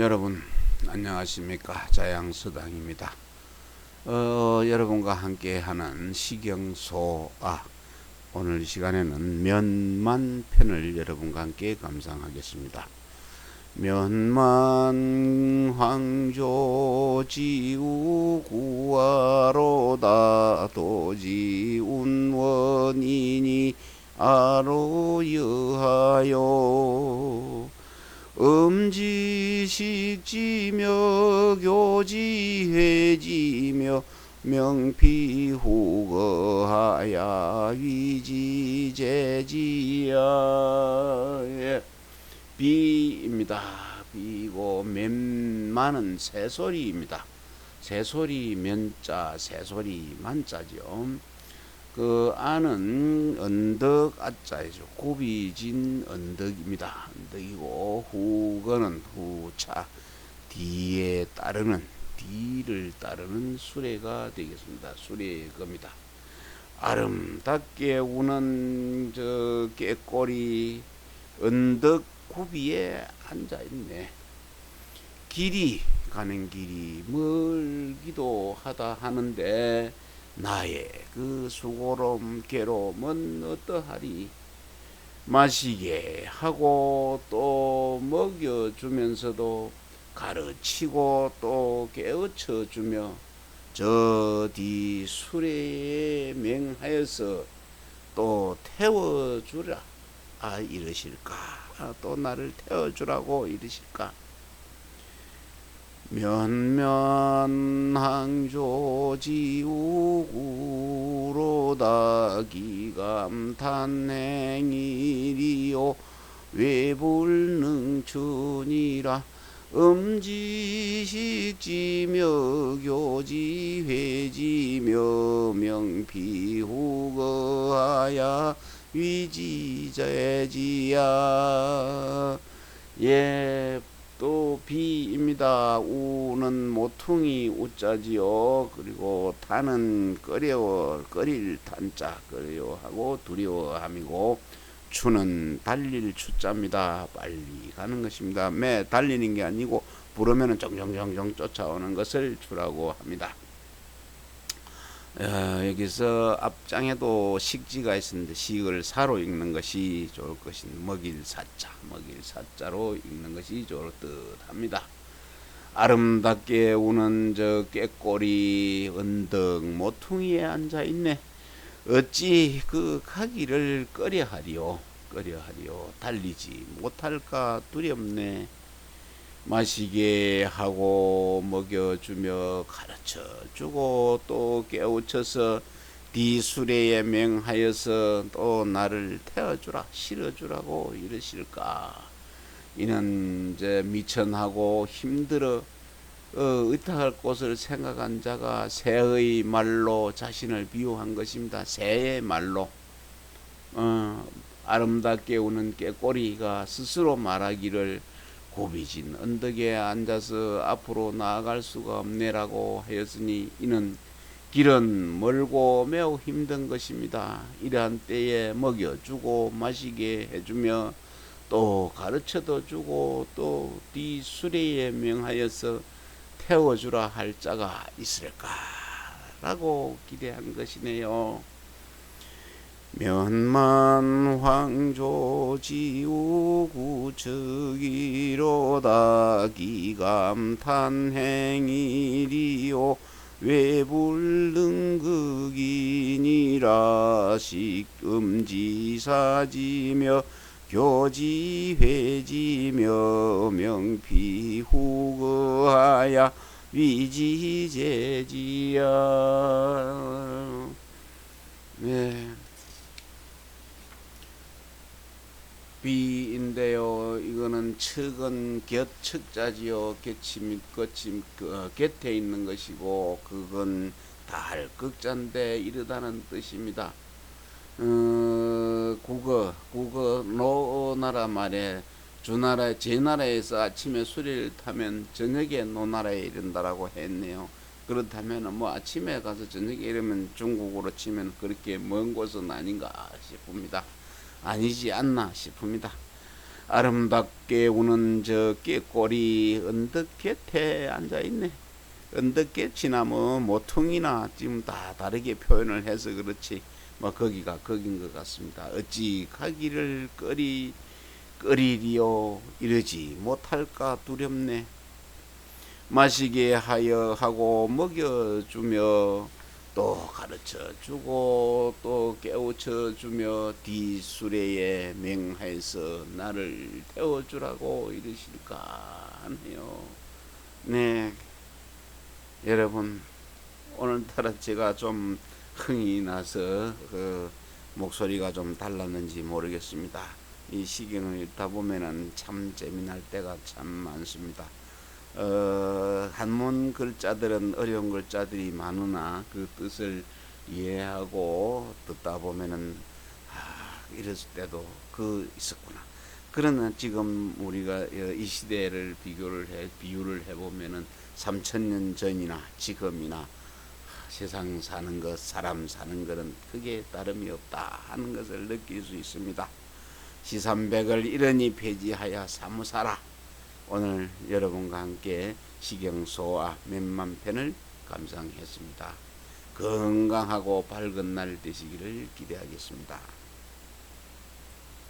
여러분 안녕하십니까 자양서당입니다. 어, 여러분과 함께하는 시경소아 오늘 시간에는 면만 편을 여러분과 함께 감상하겠습니다. 면만 황조지우 구하로다 도지운 원인이 아로여하여 음지식지며 교지회지며 명피후거하야 위지제지야 예. 비입니다. 비고 맨만은 새소리입니다. 새소리 면자 새소리 만자죠. 그 안은 언덕 아자이죠. 굽이진 언덕입니다. 언덕이고 후거는 후차 뒤에 따르는 뒤를 따르는 수레가 되겠습니다. 수레겁니다. 아름답게 우는 저 깨꼬리 언덕 굽이에 앉아 있네. 길이 가는 길이 멀기도 하다 하는데 나의 그 수고로움 괴로움은 어떠하리 마시게 하고 또 먹여주면서도 가르치고 또 깨우쳐 주며 저뒤 수레에 맹하여서 또 태워주라. 아 이러실까? 아, 또 나를 태워주라고 이러실까? 면면항조지우구로다 기감탄행이리요. 외불능춘이라 음지식지며 교지회지며 명피후거하야 위지제지야 예, 또 비입니다. 우는 모퉁이 우자지요. 그리고 타는 꺼려워 꺼릴 탄자 꺼려워하고 두려워함이고 추는 달릴 추자입니다. 빨리 가는 것입니다. 매 달리는 게 아니고 부르면은 정정정정 쫓아오는 것을 추라고 합니다. 어, 여기서 앞장에도 식지가 있었는데 식을 사로 읽는 것이 좋을 것인 먹일 사자 먹일 사자로 읽는 것이 좋을 듯합니다. 아름답게 우는 저 깨꼬리 언덕 모퉁이에 앉아 있네. 어찌 그 가기를 꺼려하리요? 꺼려하리요? 달리지 못할까? 두렵네. 마시게 하고 먹여주며 가르쳐 주고 또 깨우쳐서 네 수레에 명하여서 또 나를 태워주라 실어주라고 이러실까? 이는 이제 미천하고 힘들어 어, 의탁할 곳을 생각한 자가 새의 말로 자신을 비유한 것입니다. 새의 말로 어, 아름답게 우는 깨꼬리가 스스로 말하기를 고비진 언덕에 앉아서 앞으로 나아갈 수가 없네라고 하였으니 이는 길은 멀고 매우 힘든 것입니다. 이러한 때에 먹여주고 마시게 해주며 또 가르쳐도 주고 또 네 수레에 명하여서 태워주라 할 자가 있을까라고 기대한 것이네요. 면만 황조지우구 즉이로다 기감탄행이리요 외불능극이니라 식음지사지며 교지회지며 명피후거하야 위지제지야 네. 비인데요. 이거는 측은 곁 측자지요. 곁임 겉임 그, 곁에 있는 것이고 그건 달 극자인데 이르다는 뜻입니다. 어, 국어 국어 노나라 말에 주나라 제 나라에서 아침에 수리를 타면 저녁에 노나라에 이른다라고 했네요. 그렇다면 뭐 아침에 가서 저녁에 이르면 중국으로 치면 그렇게 먼 곳은 아닌가 싶습니다. 아니지 않나 싶습니다. 아름답게 우는 저 깨꼬리 언덕 곁에 앉아 있네. 언덕 곁이나 뭐 모퉁이나 지금 다 다르게 표현을 해서 그렇지 뭐 거기가 거긴 것 같습니다. 어찌 가기를 꺼리 꺼리리요 이러지 못할까 두렵네. 마시게 하여 하고 먹여주며 또 가르쳐 주고 또 깨우쳐 주며 뒤수레에 맹하여서 나를 태워주라고 이러실까 하네요. 네, 여러분 오늘따라 제가 좀 흥이 나서 그 목소리가 좀 달랐는지 모르겠습니다. 이 시경을 읽다 보면은 참 재미날 때가 참 많습니다. 어, 한문 글자들은 어려운 글자들이 많으나 그 뜻을 이해하고 듣다 보면은 아, 이랬을 때도 그 있었구나. 그러나 지금 우리가 이 시대를 비교를 해 비유를 해 보면은 3천 년 전이나 지금이나 세상 사는 것, 사람 사는 것은 크게 다름이 없다 하는 것을 느낄 수 있습니다. 시삼백을 이러니 폐지하여 사무사라. 오늘 여러분과 함께 시경소와 몇만 편을 감상했습니다. 건강하고 밝은 날 되시기를 기대하겠습니다.